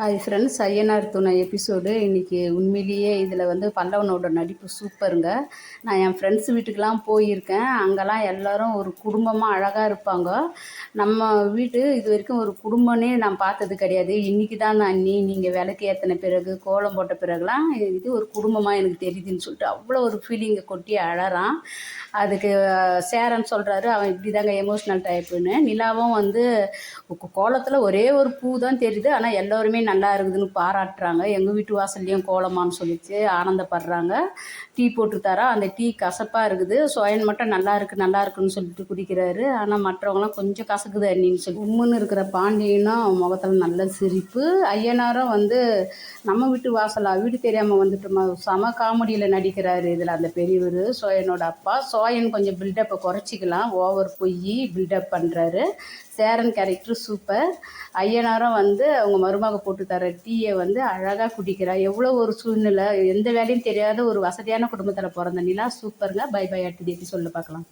Hi friends Ayyanar துணை episode இன்றைக்கி உண்மையிலேயே இதில் வந்து பல்லவனோட நடிப்பு சூப்பருங்க. நான் என் ஃப்ரெண்ட்ஸ் வீட்டுக்கெலாம் போயிருக்கேன். அங்கெல்லாம் எல்லோரும் ஒரு குடும்பமாக அழகாக இருப்பாங்க. நம்ம வீட்டு இது வரைக்கும் ஒரு குடும்பமே நான் பார்த்தது கிடையாது. இன்றைக்கி தான் நான் நீ நீங்கள் விளக்கு ஏற்றின பிறகு கோலம் போட்ட பிறகுலாம் இது ஒரு குடும்பமாக எனக்கு தெரியுதுன்னு சொல்லிட்டு அவ்வளோ ஒரு ஃபீலிங்கை கொட்டி அழறான். அதுக்கு சேரன் சொல்கிறாரு அவன் இப்படி தாங்க எமோஷ்னல் டைப்புன்னு நிலாவும் வந்து கோலத்தில் ஒரே ஒரு பூ தான் தெரியுது. ஆனால் எல்லோருமே நல்லா இருக்குதுன்னு பாராட்டுறாங்க. எங்கள் வீட்டு வாசல்லையும் கோலமான்னு சொல்லிச்சு ஆனந்தப்படுறாங்க. டீ போட்டு தரோம் அந்த டீ கசப்பாக இருக்குது. சோயன் மட்டும் நல்லா இருக்குது நல்லா இருக்குன்னு சொல்லிட்டு குடிக்கிறாரு. ஆனால் மற்றவங்களாம் கொஞ்சம் கசக்குது அண்ணின்னு சொல்லி. உம்முன்னு இருக்கிற பாண்டியனும் முகத்தில் நல்ல சிரிப்பு. ஐயனாரும் வந்து நம்ம வீட்டு வாசலா? வீடு தெரியாமல் வந்துட்டோமா? சம காமெடியில் நடிக்கிறாரு இதில் அந்த பெரியவர் சோயனோட அப்பா. சோயன் கொஞ்சம் பில்டப்பை குறைச்சிக்கலாம். ஓவர் பொய் பில்டப் பண்ணுறாரு சேரன் கேரக்டர் சூப்பர். ஐயனாரும் வந்து அவங்க மருமக போட்டு தர டீயை வந்து அழகாக குடிக்கிறா. எவ்வளோ ஒரு சூழ்நிலை எந்த வேலையும் தெரியாத ஒரு வசதியான குடும்பத்தில் பிறந்த நிலா. சூப்பருங்க. பை பை அட்டு சொல்லி பார்க்கலாம்.